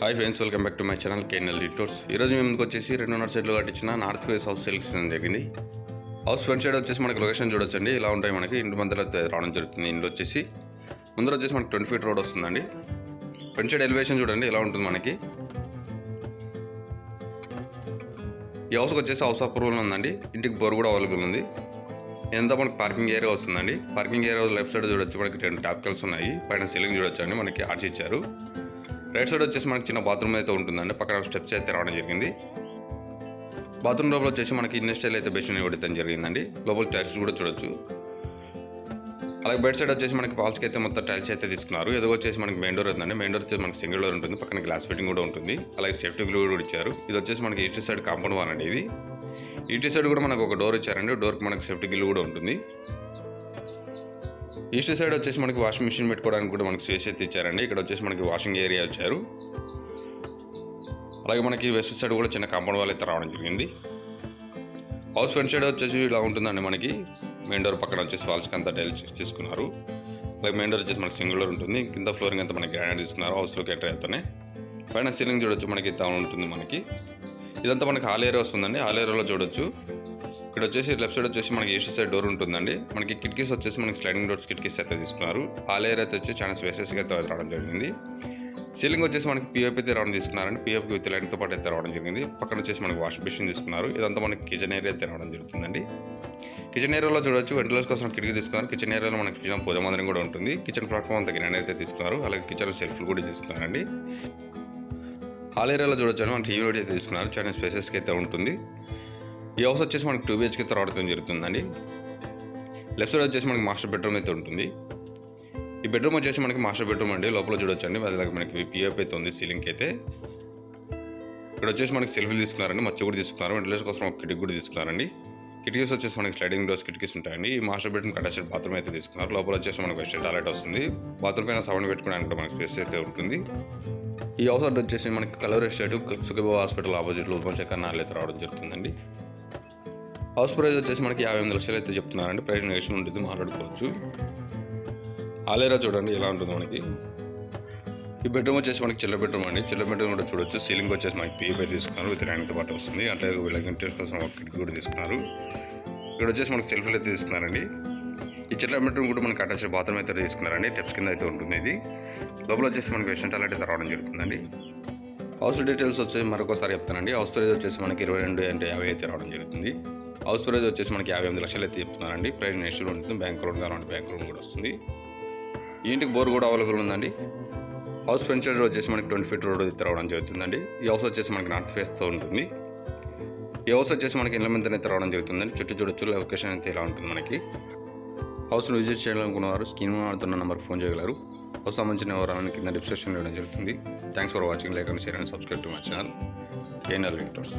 Hi friends welcome back to my channel KNL tours ఈరోజు మేము ముందుకు వచ్చేసి రెండున్నర సెట్లు కట్టించిన నార్త్ వేస్ హౌస్ సెలెక్షన్ జరిగింది. హౌస్ ఫ్రంట్ సైడ్ వచ్చేసి మనకి లొకేషన్ చూడొచ్చండి. ఇలా ఉంటాయి మనకి ఇంటి మధ్యలో రావడం జరుగుతుంది ఇంట్లో వచ్చేసి. ముందర వచ్చేసి మనకి ట్వంటీ ఫీట్ రోడ్ వస్తుందండి. ఫ్రంట్ సైడ్ ఎలివేషన్ చూడండి ఇలా ఉంటుంది మనకి. ఈ హౌస్కి వచ్చేసి హౌస్ అప్రూవల్ ఉందండి. ఇంటికి బోర్ కూడా అవైలబుల్ ఉంది. ఎంత మనకి పార్కింగ్ ఏరియా వస్తుందండి. పార్కింగ్ ఏరియా లెఫ్ట్ సైడ్ చూడొచ్చు మనకి రెండు టాపికల్స్ ఉన్నాయి. పైన సీలింగ్ చూడొచ్చు అండి మనకి ఆర్చ్ ఇచ్చారు. రైట్ సైడ్ వచ్చేసి మనకి చిన్న బాత్రూమ్ అయితే ఉంటుందండి. పక్కన స్టెప్స్ అయితే రావడం జరిగింది. బాత్రూమ్ లోపల వచ్చేసి మనకి ఇండస్ట్రియల్ అయితే బెషన్ ఇవ్వడం జరిగిందండి. లోపల టైల్స్ కూడా చూడొచ్చు. అలాగే బెడ్ సైడ్ వచ్చేసి మనకి వాల్స్కి అయితే మొత్తం టైల్స్ అయితే తీసుకున్నారు. ఎదుగు వచ్చేసి మనకి మెయిన్ డోర్ ఉందండి. మెయిన్ డోర్ వచ్చేసి మనకి సింగిల్ డోర్ ఉంటుంది. పక్కన గ్లాస్ ఫిట్టింగ్ కూడా ఉంటుంది. అలాగే సేఫ్టీ గ్లూ కూడా ఇచ్చారు. ఇది వచ్చేసి మనకి ఈస్ట్ సైడ్ కాంపౌండ్ వాల్ అండి ఇది. ఈస్ట్ సైడ్ కూడా మనకు ఒక డోర్ ఇచ్చారండి. డోర్కి మనకి సేఫ్టీ గిల్ కూడా ఉంటుంది. ఈస్ట్ సైడ్ వచ్చేసి మనకి వాషింగ్ మిషన్ పెట్టుకోవడానికి కూడా మనకి స్పేస్ అయితే ఇచ్చారండి. ఇక్కడ వచ్చేసి మనకి వాషింగ్ ఏరియా ఇచ్చారు. అలాగే మనకి వెస్ట్ సైడ్ కూడా చిన్న కాంపౌండ్ వాల్ అయితే రావడం జరిగింది. హౌస్ ఫ్రంట్ సైడ్ వచ్చేసి ఇలా ఉంటుందండి మనకి. మెయిన్ డోర్ పక్కన వచ్చేసి వాల్స్కి అంతా టైల్స్ తీసుకున్నారు. అలాగే మెయిన్ డోర్ వచ్చేసి మనకి సింగిల్ డోర్ ఉంటుంది. కింద ఫ్లోరింగ్ అంతా మనకి గ్రానైట్ తీసుకున్నారు. హౌస్లోకి ఎంటర్ అవుతానే. పైన సీలింగ్ చూడొచ్చు మనకి ఇంత ఉంటుంది మనకి. ఇదంతా మనకి హాల్ ఏరియా వస్తుందండి. హాల్ ఏరియాలో చూడొచ్చు. ఇక్కడ వచ్చేసి లెఫ్ట్ సైడ్ వచ్చేసి మనకి ఏసీ సైడ్ డోర్ ఉంటుందండి. మనకి కిటికీస్ వచ్చేసి మనకి స్లైడింగ్ డోర్స్ కిటికీస్ అయితే తీసుకున్నారు. ఆ ఏరియా అయితే వచ్చి చాలా స్పేసెస్గా అయితే రావడం జరిగింది. సీలింగ్ వచ్చేసి మనకి పిఓపి అయితే రావడం తీసుకున్నారండి. పిఓపి విత్ లైన్తో పాటు అయితే రావడం జరిగింది. పక్కన వచ్చేసి మనకి వాష్ మెషిన్ తీసుకున్నారు. ఇదంతా మనకి కిచెన్ ఏరియా అయితే రావడం జరుగుతుందండి. కిచెన్ ఏరియాలో చూడొచ్చు వెంటిలేషన్ కోసం కిటికీ తీసుకున్నారు. కిచెన్ ఏరియాలో మనకి కిచెన్ పూజ మందిరం కూడా ఉంటుంది. కిచెన్ ప్లాట్ఫామ్ అంత గ్రాండ్ అయితే తీసుకున్నారు. అలాగే కిచెన్ సెల్ఫ్లు కూడా తీసుకున్నారండి. హాల్ ఏరియాలో చూడొచ్చు మనకి టీవీ అయితే తీసుకున్నారు. చాలా స్పేసెస్కి అయితే ఉంటుంది. ఈ హౌస్ వచ్చేసి మనకి టూ బిహెచ్కే అయితే రావడం జరుగుతుందండి. లెఫ్ట్ సైడ్ వచ్చేసి మనకి మాస్టర్ బెడ్రూమ్ అయితే ఉంటుంది. ఈ బెడ్రూమ్ వచ్చేసి మనకి మాస్టర్ బెడ్రూమ్ అండి. లోపల చూడొచ్చండి. అలాగే మనకి పిఎఫ్ అయితే ఉంది సీలింగ్కి అయితే. ఇక్కడ వచ్చేసి మనకి సెల్ఫీలు తీసుకున్నారండి. మచ్చ కూడా తీసుకున్నారు. వెంటిలేషన్ కోసం ఒక కిటికీ కూడా తీసుకున్నారండి. కిటికీస్ వచ్చేసి మనకి స్లైడింగ్ డోర్స్ కిటికీస్ ఉంటాయండి. ఈ మాస్టర్ బెడ్రూమ్ అటాచ్డ్ బాత్రూమ్ అయితే తీసుకున్నారు. లోపల వచ్చేసి మనకి వెస్ట్ టాయిలెట్ వస్తుంది బాత్రూమ్ పైన సౌండ్ పెట్టుకోవడానికి కూడా మనకి స్పేస్ అయితే ఉంటుంది. ఈ హౌస్ అడ్డు వచ్చేసి మనకి కలర్ ఎస్టేట్ సుఖబాబు హాస్పిటల్ ఆపోజిట్లో ఉపశేఖర్ నాలు అయితే రావడం జరుగుతుందండి. హౌస్ ప్రైస్ వచ్చేసి మనకి యాభై ఎనిమిది లక్షలు అయితే చెప్తున్నారండి. ప్రైస్ నెగేషన్ ఉంటుంది మాట్లాడుకోవచ్చు. ఆలేరా చూడండి ఎలా ఉంటుంది మనకి. ఈ బెడ్రూమ్ వచ్చేసి మనకి చిల్ల బెడ్రూమ్ అండి. చిల్ల బెడ్రూమ్ కూడా చూడొచ్చు. సీలింగ్ వచ్చేసి మనకి పీపై తీసుకున్నారు విత్ ర్యాంక్తో పాటు వస్తుంది. అట్లాగే వీళ్ళకి ఇంట్రెస్ట్ కోసం ఒక కిటికీ కూడా తీసుకున్నారు. ఇక్కడ వచ్చేసి మనకి సెల్ఫ్లు అయితే తీసుకున్నారండి. ఈ చిల్ల బెడ్రూమ్ కూడా మనకి అటాచ్డ్ బాత్రూమ్ అయితే తీసుకున్నారండి. టెప్స్ కింద అయితే ఉంటుంది ఇది. లోపల వచ్చేసి మనకి వెస్టర్న్ అయితే రావడం జరుగుతుందండి. హౌస్ డీటెయిల్స్ వచ్చేసి మరొకసారి చెప్తానండి. హౌస్ ప్రైస్ వచ్చేసి మనకి ఇరవై రెండు అంటే యాభై అయితే రావడం జరుగుతుంది. హౌస్ ప్రైజ్ వచ్చేసి మనకి యాభై ఎనిమిది లక్షలు అయితే చెప్తున్నారండి. ప్రైజ్ నెక్స్ట్ ఉంటుంది బ్యాంక్ లోన్ కావాలంటే బ్యాంక్ లోన్ కూడా వస్తుంది. ఈ ఇంటికి బోర్ కూడా అవైలబుల్ ఉందండి. హౌస్ ఫ్రంట్ వచ్చేసి మనకి ట్వంటీ ఫీట్ రోడ్ అయితే రావడం జరుగుతుందండి. ఈ హౌస్ వచ్చేసి మనకి నార్త్ ఫేస్తో ఉంటుంది. ఈ హౌస్ వచ్చేసి మనకి ఇళ్ళ మీద అయితే రావడం జరుగుతుందండి. చుట్టూ చూడొచ్చు లొకేషన్ అయితే ఇలా ఉంటుంది మనకి. హౌస్ను విజిట్ చేయాలనుకున్న వారు స్క్రీన్ ఆడుతున్న నెంబర్కి ఫోన్ చేయగలరు. హౌస్ సంబంధించిన వివరాలను కింద డిస్క్రిప్షన్ ఇవ్వడం జరుగుతుంది. Thanks for watching like and share and subscribe to my channel KNR Victors